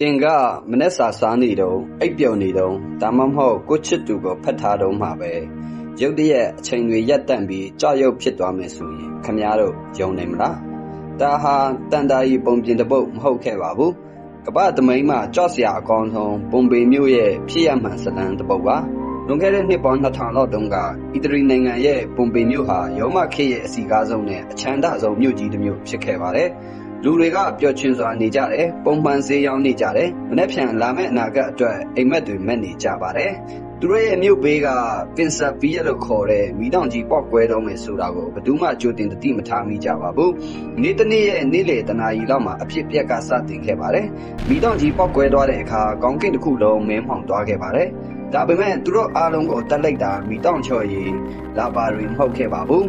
တင်ကမနဲ့စာစားနေတုံးအိပ်ပျော်နေတုံးဒါမှမဟုတ်ကိုချစ်သူကိုဖတ်ထားတုံးမှာပဲရုတ်တရက်အချိန်တွေရက်တန့်ပြီးကြောက်ရွံ့ဖြစ်သွားမယ်ဆိုရင်ခမည်းတော်ယုံနိုင်မလားဒါဟာတန်တာကြီးပုံပြင်တစ်ပုတ်မဟုတ်ခဲ့ပါဘူးကပ္ပသမိန်မှာကြောက်စရာအကောင်းဆုံးပုံပေမျိုးရဲ့ဖြစ်ရမှန်စလန်တစ်ပုတ်ပါလွန်ခဲ့တဲ့နှစ်ပေါင်း2000လောက်တုန်းကအီတလီနိုင်ငံရဲ့ပုံပေမျိုးဟာရောမခေတ်ရဲ့အစီကားဆုံးနဲ့အချမ်းသာဆုံးမြို့ကြီးတစ်မြို့ဖြစ်ခဲ့ပါတယ် လူတွေကပျော်ရွှင်စွာနေကြတယ်ပုံမှန်ဈေးရောင်းနေကြတယ်မနေ့ဖြန်လာမယ့်အနာဂတ်အတွက်အိမ်မက်တွေမက်နေကြပါတယ်သူတို့ရဲ့မြို့ဘေးကပင်ဆာပီးရလို့ခေါ်တဲ့မိတောင်ကြီးပောက်ကွဲတော့မယ်ဆိုတာကိုဘယ်သူမှကြိုတင်တတိမထားမိကြပါဘူးနေ့တစ်နေ့ရဲ့နေ့လေတနာရီလောက်မှာအဖြစ်ပြက်ကစတင်ခဲ့ပါတယ်မိတောင်ကြီးပောက်ကွဲသွားတဲ့အခါကောင်းကင်တစ်ခုလုံးမင်းမှောင်သွားခဲ့ပါတယ်ဒါပေမဲ့သူတို့အားလုံးကိုတက်လိုက်တာမိတောင်ချော်ရည်လာပါတွေမဟုတ်ခဲ့ပါဘူး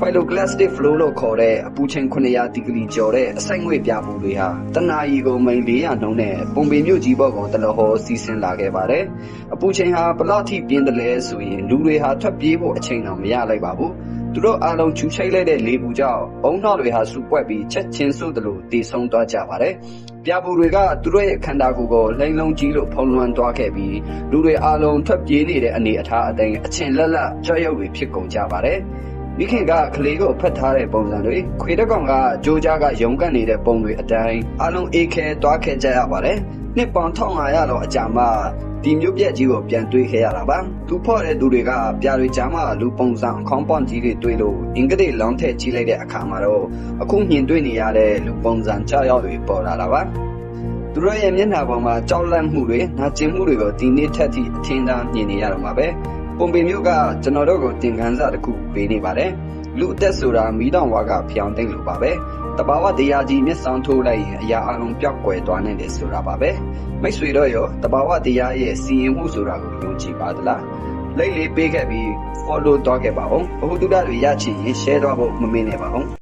Phyloglastic flow လို့ခေါ်တဲ့အပူချိန်900ဒီဂရီကျော်တဲ့အဆိုင်ငွေပြပူတွေဟာတနာရီကိုမိန်400နှုန်းနဲ့ပုံပေမြို့ကြီးဘော့ကိုတလဟောစီးဆင်းလာခဲ့ပါတယ်။အပူချိန်ဟာဘလောက်ထိပြင်းတယ်လဲဆိုရင်လူတွေဟာထွက်ပြေးဖို့အချိန်တော့မရလိုက်ပါဘူး။သူတို့အားလုံးချူချိတ်လိုက်တဲ့လေပူကြောင့်အုံနှောက်တွေဟာစူပွက်ပြီးချက်ချင်းဆုပ်တယ်လို့တည်ဆုံသွားကြပါတယ်။ပြပူတွေကသူတို့ရဲ့ခန္ဓာကိုယ်ကိုလိမ့်လုံးကြီးလို့ဖုံးလွှမ်းသွားခဲ့ပြီးလူတွေအားလုံးထွက်ပြေးနေတဲ့အနေအထားအတိုင်းအချင်းလက်လက်ကြောက်ရွံ့တွေဖြစ်ကုန်ကြပါတယ်။ မိခင်ကကလေးကိုဖတ်ထားတဲ့ပုံစံတွေခွေတက်ကောင်ကကြိုးကြားကရုံကတ်နေတဲ့ပုံတွေအတိုင်းအလုံးအေးခဲတွားခဲကြရပါတယ်။နှစ်ပေါင်း1500လောက်အကြာမှဒီမျိုးပြက်ကြီးကိုပြန်တွေးခဲ့ရတာပါ။သူဖော့တဲ့သူတွေကပြာတွေကြားမှာလူပုံစံအခေါင်းပွန်ကြီးတွေတွေးလို့အင်္ဂလိပ်လောင်းထည့်ကြီးလိုက်တဲ့အခါမှာတော့အခုညင်တွေးနေရတဲ့လူပုံစံကြောက်ရွံ့တွေပေါ်လာတာပါ။သူတို့ရဲ့မျက်နှာပေါ်မှာကြောက်လန့်မှုတွေနာကျင်မှုတွေကိုဒီနေ့ထက်ထိအထင်သာမြင်နေရတော့မှာပဲ။ ပုံပင်မျိုးကကျွန်တော်တို့ကိုသင်ခန်းစာတစ်ခုပေးနေပါတယ်။လူအသက်ဆိုတာမီးတောင်ဝါကဖျောင်းသိမ့်လို့ပါပဲ။တဘာဝတရားကြီးမျက်စောင်းထိုးလိုက်ရင်အရာအလုံးပြောက်ကွယ်သွားနိုင်တယ်ဆိုတာပါပဲ။မိတ်ဆွေတို့ရောတဘာဝတရားရဲ့စီရင်မှုဆိုတာကိုယုံကြည်ပါသလား။လိတ်လေးပေးခဲ့ပြီး follow တော့ခဲ့ပါဦး။ဘ ഹു တုဒ္ဒတွေရချင်ရင် share တော့ဖို့မမေ့နဲ့ပါဘူး။